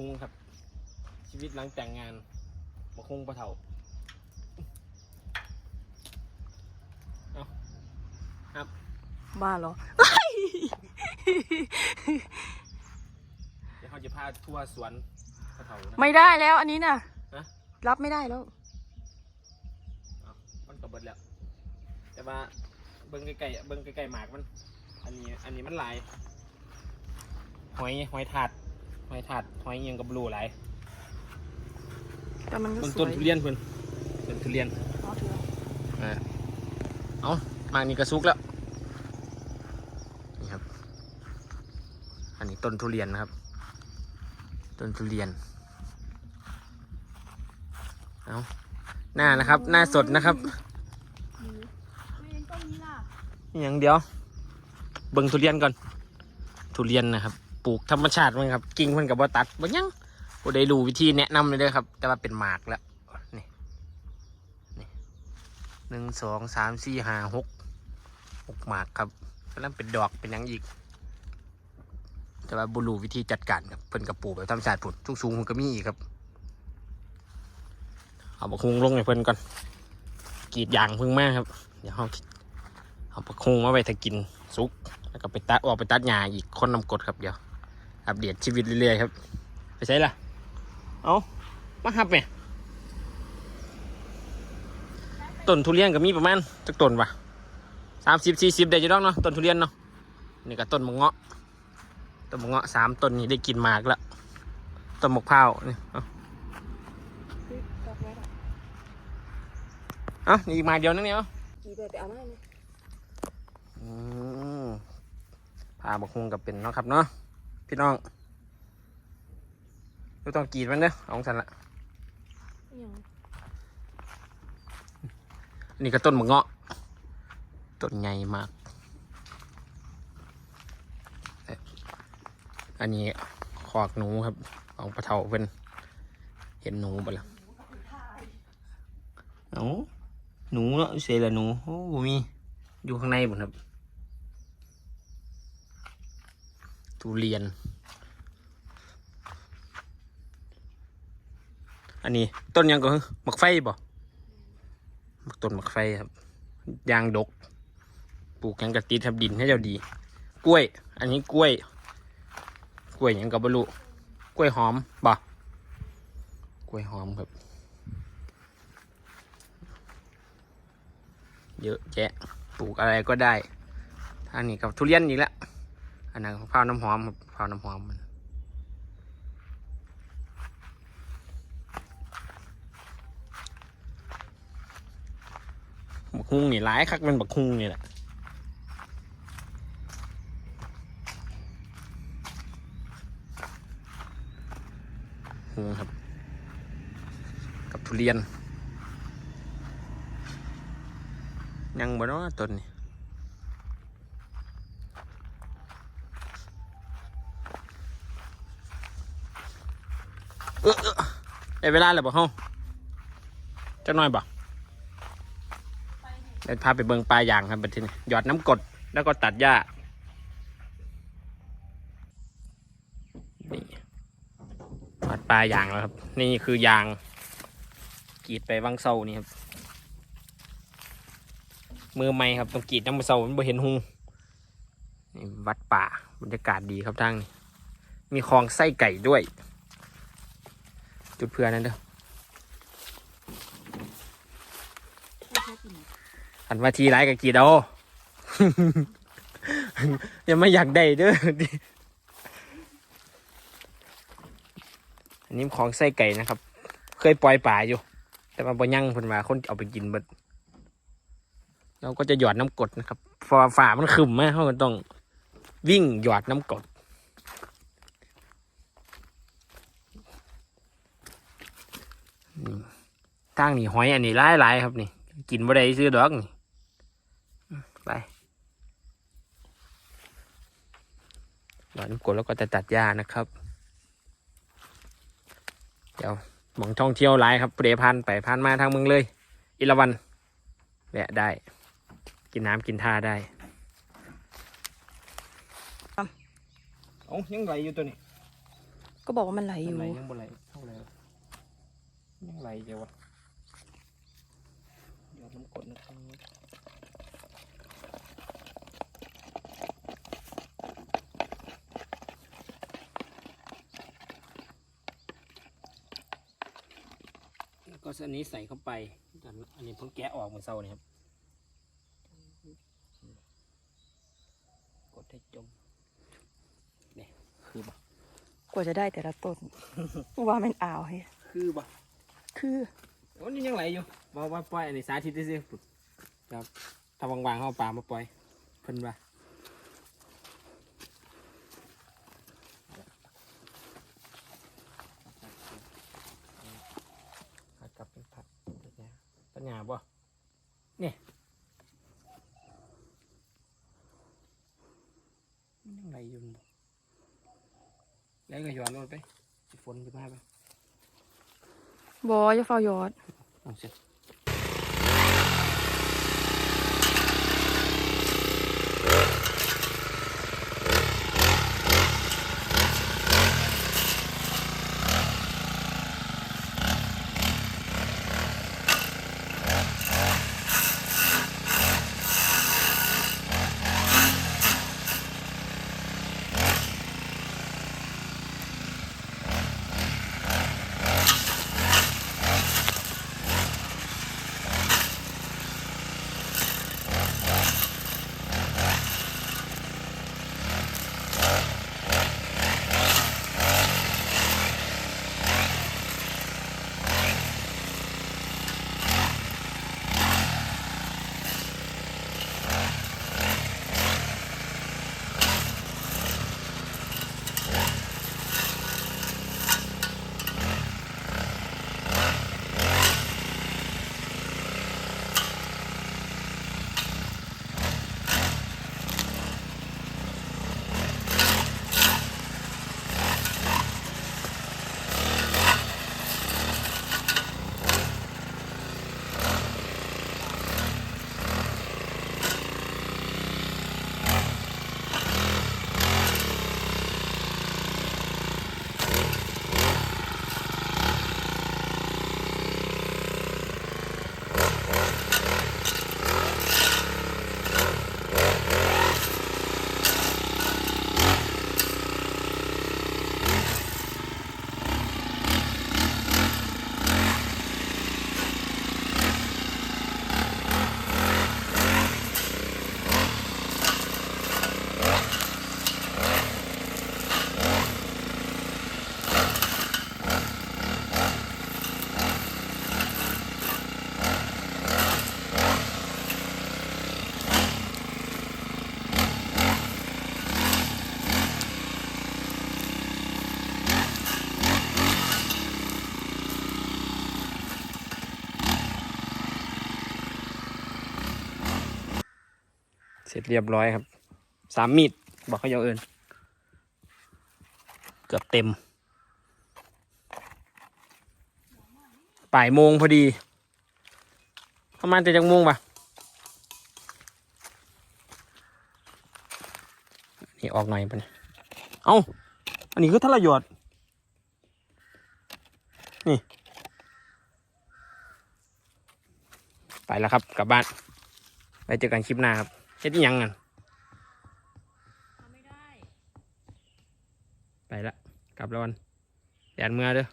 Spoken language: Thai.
คุงครับ ชีวิตหลังแต่งงานบักคุงปลาเถาเอาครับบ้าเหรอ เดี๋ยวเขาจะพาทัวร์สวนปลาเถานะ ไม่ได้แล้วอันนี้น่ะ ฮะ รับไม่ได้แล้ว เอามันก็เบิดแล้ว แต่ว่าเบิ้งไกลๆเบิ้งไกลๆหมากมัน อันนี้ อันนี้มันหลาย หอย หอยถาด หอยถาดหอยอิหยังกับบลูหลายแต่มันก็เบิ้งสต้วนยทุเรียนเพิ่นเป็นทุเรียนเอาเถอะอ่าเอามากนี่กระซุกแล้วนี่ครับอันนี้ต้นทุเรียนนะครับ ต้นทุเรียนเอาหน้านะครับ หน้าสดนะครับต้นนี้ล่ะนี่อย่างเดียว เบิ่งทุเรียนก่อน ทุเรียนนะครับ ปลูกธรรมชาติมันครับ กิ่งมันกับว่าตัดบ่ยังบ่ได้รู้วิธีแนะนำเลยเด้อครับ แต่ว่าเป็นหมากแล้วนี่นี่หนึ่งสองสามสี่ห้าหกหกหมากครับแล้วเป็นดอกเป็นหยังอีก แต่ว่าบุรูวิธีจัดการครับเพิ่นกับปลูกแบบธรรมชาติผุดสูงสูงๆมันก็มีอีกครับ เอาบักฮุงลงให้เพิ่นก่อนกรีดยางเพิ่งมากครับ เดี๋ยวเอาเอาประคงมาไว้ถ้ากินซุก แล้วก็ไปตัดออกไปตัดหญ้าอีกคนนำกดครับเดี๋ยว อัปเดตชีวิตเรื่อยๆครับ ไปใช่ล่ะเอามาหับไหมต้นทุเรียนก็มีประมาณจักต้นวะสามสิบสี่สิบได้อจะต้องเนาะต้นทุเรียนเนาะนี่ก็ต้นมะเงาะต้นมะเงาะสามต้นนี้ได้กินหมากแล้วต้นมะพร้าวนี่เอาเอานี่อีกหมากเดียวนึงเนี่ยเอากี่ไปไปเอามาให้นะอืมพาบักฮุงกับเป็นเนาะครับเนาะ พี่น้องไม่ต้องกรีดมันเด้อเอาของฉันละอิหยังนี่ก็ต้นมะเงาะต้นใหญ่มากเอ๊ะอันนี้ขอกหนูครับ ของปลาเทาเป็นเห็นหนูปะล่ะหนูหนูเนาะเสียละหนูโอ้บ่มี อยู่ข้างในหมดครับ ทุเรียน อันนี้ต้นยังก็หมักไฟบ่หมักต้นหมักไฟครับ ยางดก ปลูกยังกระติดทับดินให้เจ้าดี กล้วย อันนี้กล้วย กล้วยยังกับบรรลุกล้วยหอมบ่กล้วยหอมครับ เยอะแยะปลูกอะไรก็ได้ทางนี้กับทุเรียนอีกแล้ว อันนั้นข้าวน้ำหอมครับข้าวน้ำหอมมันบักฮุงนี่หลายคักมันบักฮุงนี่แหละฮุงครับ กับทุเรียน ยังบ่เนาะต้นนี่ เออเออได้เวลาแล้วบ่เฮาจักหน่อยบ่เดี๋ยวพาไปเบิ่งปลายางครับบัดทีนี้หยอดน้ำกดแล้วก็ตัดหญ้านี่วัดปลายางแล้วครับ นี่คือยางกรีดไปวังเซานี่ครับ มือใหม่ครับต้องกรีดน้ำมือเซามันบ่เห็นหูนี่วัดป่าบรรยากาศดีครับทางนี้มีคลองไส้ไก่ด้วย จุดเพื่อนั่นเด้อหันมาทีไรกับกีดอาอย่ามาอยากได้เด้ออันนี้ของไส้ไก่นะครับ เคยปล่อยป่าอยู่ แต่มาบ่ยั่งเพิ่นมาคนเอาไปกินเบิดเราก็จะหยอดน้ำกดนะครับฝ่ามันขึ้นมากเขาก็ต้องวิ่งหยอดน้ำกด นี่ทางนี่หอยอันนี้หลายหลายๆครับนี่ กินบ่ได้ซื้อดอกนี่อืมไปหน่อยน้ำกรดแล้วก็จะตัดหญ้านะครับ เดี๋ยวหมองท่องเที่ยวหลายครับเปรพันไปพันมาทางเมืองเลย อิละวันแวะได้ กินน้ำกินท่าได้เอ้ายังไหลอยู่ตัวนี้ ก็บอกว่ามันไหลอยู่ไหลยังบ่ไหลเท่าไหร่วะ ยังไหลเดียววะเดี๋ยวน้ำกรดนะครับแล้วก็อันนี้ใส่เข้าไปอันนี้เพิ่งแกะออกเมื่อเช้านี่ครับ กดให้จมนี่คือบ่กว่าจะได้แต่ละต้น ว่ามันอ่าวให้คือบ่ คือโอ้นี่ยังไหลอยู่บอกว่าปล่อยอันนี้สาธิตซิปุ๊บครับถ้าวางๆเขาเอาปลามาปล่อยเพิ่นว่าผัดกับเป็นผัดปัญญาบ่นี่มันยังไหลอยู่บ่แล้วก็ย้อนลงไปสิฝนจะมาปะ บอย่าเฝ้ายอดเอาเสร็จ เสร็จเรียบร้อยครับ สามมีด บอกเขาอย่างอื่นเกือบเต็มป่ายโมงพอดี ประมาณจะจังโมงปะนี่ออกหน่อยปะเนี่ยเอ้า อันนี้คือทรยศนี่ ไปแล้วครับ กลับบ้าน ไปเจอกันคลิปหน้าครับ เฮ็ดอิหยังกันไม่ได้ไปละ กลับแล้ววันแดดเมื่อเด้อ